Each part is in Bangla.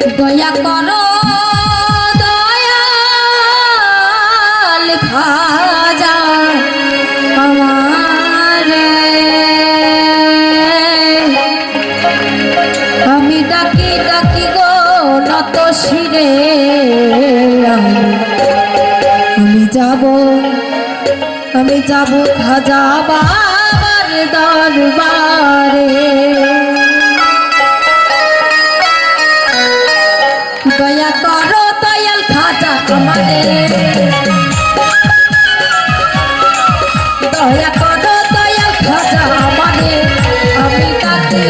দয়া করো, দয়াল খাজা, আমার আমি ডাকি ডাকি গো নত শিরে। আমি যাব আমি যাব খাজা বাবার দরবারে।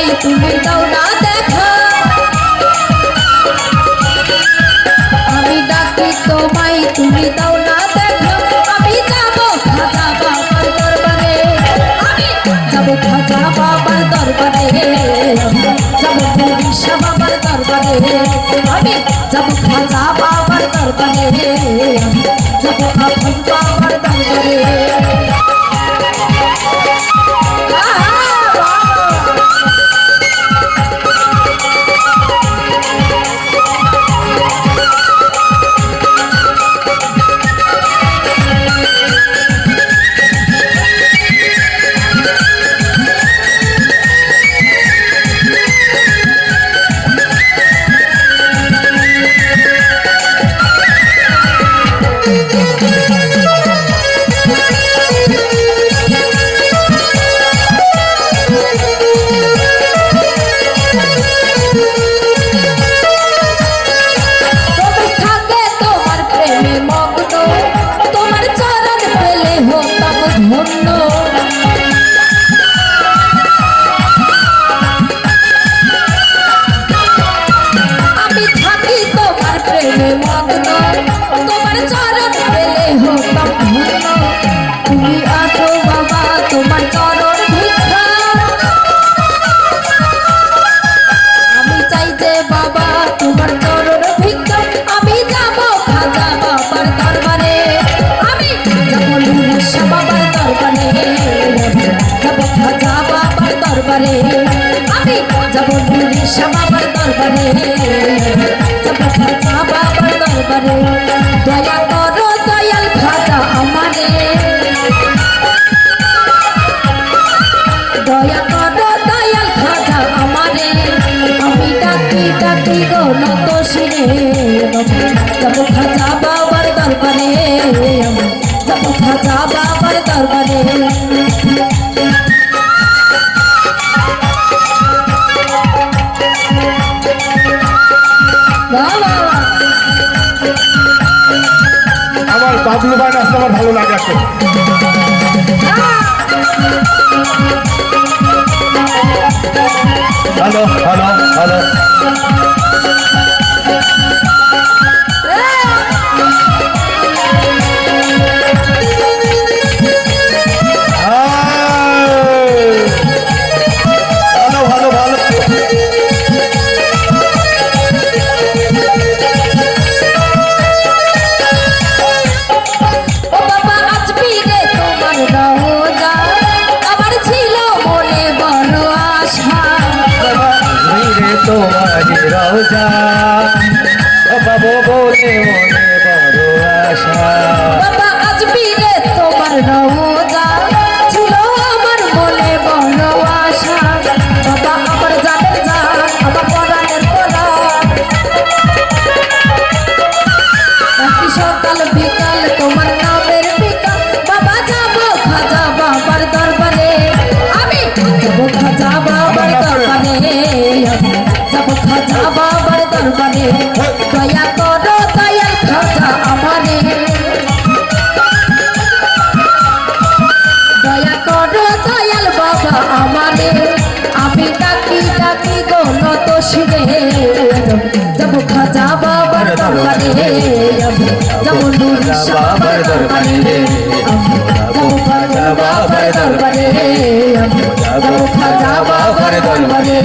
बैल तुम्हें दौड़ा देखो আমি ডাকি তোমায় তুমি দৌড়া দেখো আমি যাব খাজা বাবার দরবারে আমি যাব খাজা বাবার দরবারে তুমি আছো বাবা, তোমার চরণ আমি চাই যে বাবা, তোমার চরণ ভিক্ষা। আমি যাব খাজা বাবার দরবারে। আমি যাব লুলিশা বাবার দরবারে। যাব খাজা বাবার দরবারে। আমি যাব লুলিশা বাবার দরবারে। যাব খাজা বাবার দরবারে। দয়া বাবলু ভাই নাচতে আমার ভালো লাগে এখন হ্যালো হ্যালো হ্যালো। বাবু বলে মনে বড় আশা। দরবারে দয়া করো দয়াল খাজা আমারে। দয়া করো দয়াল বাবা আমারে। আমি ডাকি ডাকি গো নত শিরে যাব খাজা বাবার দরবারে। যাব নুরি বাবার দরবারে। যাব খাজা বাবার দরবারে। যাব খাজা বাবার দরবারে।